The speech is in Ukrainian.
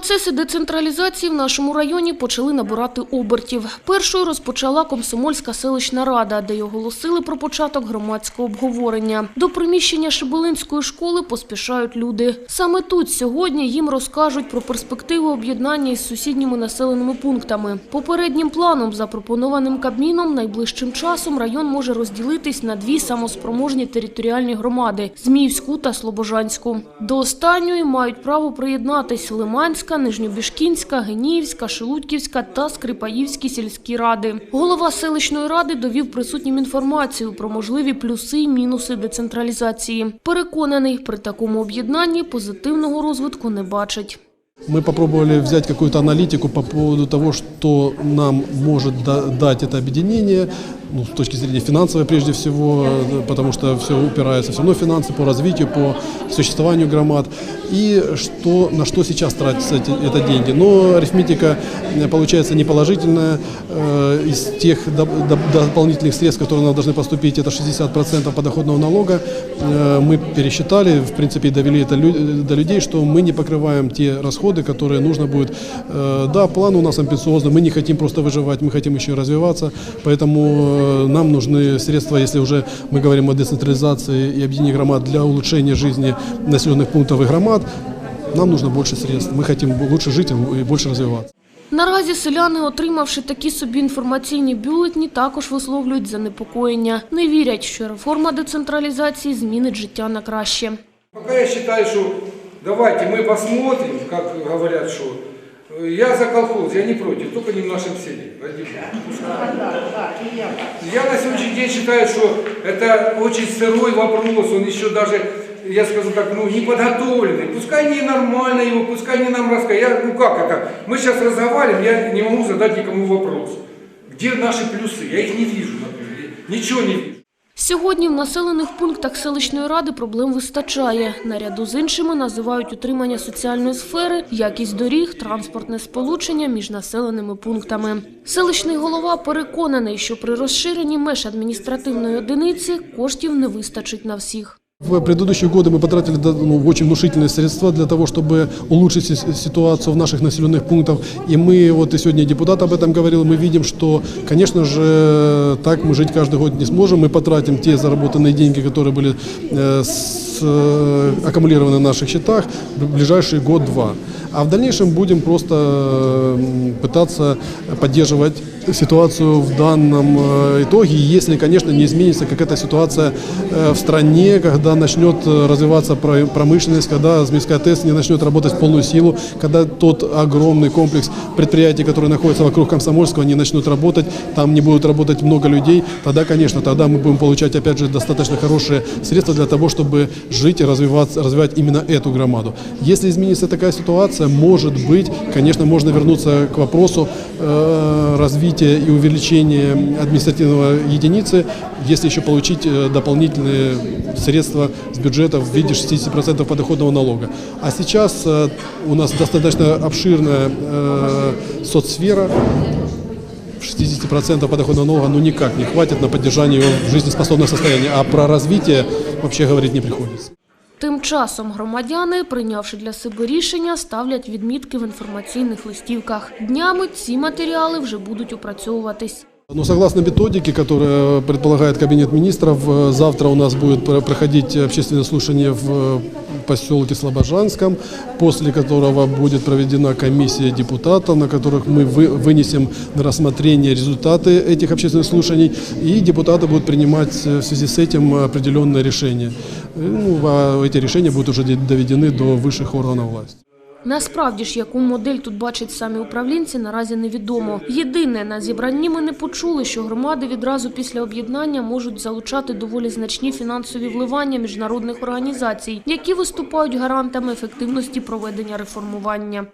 Процеси децентралізації в нашому районі почали набирати обертів. Першою розпочала Комсомольська селищна рада, де й оголосили про початок громадського обговорення. До приміщення Шибулинської школи поспішають люди. Саме тут сьогодні їм розкажуть про перспективи об'єднання із сусідніми населеними пунктами. Попереднім планом, запропонованим Кабміном, найближчим часом район може розділитись на дві самоспроможні територіальні громади – Зміївську та Слобожанську. До останньої мають право приєднатись Лиманська, Нижньобішкінська, Геніївська, Шелудьківська та Скрипаївські сільські ради. Голова селищної ради довів присутнім інформацію про можливі плюси й мінуси децентралізації. Переконаний, при такому об'єднанні позитивного розвитку не бачить. Мы попробовали взять какую-то аналитику по поводу того, что нам может да- дать это объединение, ну, с точки зрения финансовой прежде всего, потому что все упирается все равно финансы по развитию, по существованию громад, и что, на что сейчас тратятся эти, это деньги. Но арифметика э, получается неположительная. Э, Из тех доп- доп- дополнительных средств, которые нам должны поступить, это 60% подоходного налога, э, мы пересчитали, в принципе, довели это до людей, что мы не покрываем те расходы, которые нужно будет. Э, Да, план у нас амбициозный, мы не хотим просто выживать, мы хотим еще развиваться, поэтому э, нам нужны средства, если уже мы говорим о децентрализации и объединении громад для улучшения жизни населенных пунктов и громад, нам нужно больше средств, мы хотим лучше жить и больше развиваться. Наразі селяни, отримавши такі собі інформаційні бюлетні, також висловлюють занепокоєння. Не вірять, що реформа децентралізації змінить життя на краще. Пока я считаю, что давайте мы посмотрим, как говорят, что э, я за колхоз, я не против, только не в нашем селе. Я на сегодняшний день считаю, что это очень сырой вопрос, он еще даже, я скажу так, ну, не подготовленный. Пускай не нормально его, пускай не нам рассказывают. Ну как это? Мы сейчас разговариваем, я не могу задать никому вопрос. Где наши плюсы? Я их не вижу, например. Ничего не вижу. Сьогодні в населених пунктах селищної ради проблем вистачає. Наряду з іншими називають утримання соціальної сфери, якість доріг, транспортне сполучення між населеними пунктами. Селищний голова переконаний, що при розширенні меж адміністративної одиниці коштів не вистачить на всіх. В предыдущие годы мы потратили да, ну, очень внушительные средства для того, чтобы улучшить си- ситуацию в наших населенных пунктах. И мы, вот и сегодня депутат об этом говорил, мы видим, что, конечно же, так мы жить каждый год не сможем. Мы потратим те заработанные деньги, которые были э, с- э, аккумулированы на наших счетах в ближайший год-два. А в дальнейшем будем просто э, пытаться поддерживать ситуацию в данном э, итоге, если, конечно, не изменится какая-то ситуация э, в стране, когда начнет э, развиваться про- промышленность, когда Змейская ТЭС не начнет работать в полную силу, когда тот огромный комплекс предприятий, который находится вокруг Комсомольского, не начнут работать, там не будут работать много людей, тогда, конечно, тогда мы будем получать, опять же, достаточно хорошие средства для того, чтобы жить и развиваться, развивать именно эту громаду. Если изменится такая ситуация, может быть, конечно, можно вернуться к вопросу э, развития и увеличения административного единицы, если еще получить э, дополнительные средства с бюджета в виде 60% подоходного налога. А сейчас э, у нас достаточно обширная э, соцсфера, 60% подоходного налога ну никак не хватит на поддержание его в жизнеспособном состоянии, а про развитие вообще говорить не приходится. Тим часом громадяни, прийнявши для себе рішення, ставлять відмітки в інформаційних листівках. Днями ці матеріали вже будуть опрацьовуватись. Ну, согласно методике, которая предполагает Кабинет министров, э, завтра у нас будет про- проходить общественное слушание в э, поселке Слобожанском, после которого будет проведена комиссия депутатов, на которых мы вы- вынесем на рассмотрение результаты этих общественных слушаний, и депутаты будут принимать э, в связи с этим определенные решения. Э, Ну, а эти решения будут уже доведены до высших органов власти. Насправді ж, яку модель тут бачать самі управлінці, наразі невідомо. Єдине, на зібранні ми не почули, що громади відразу після об'єднання можуть залучати доволі значні фінансові вливання міжнародних організацій, які виступають гарантами ефективності проведення реформування.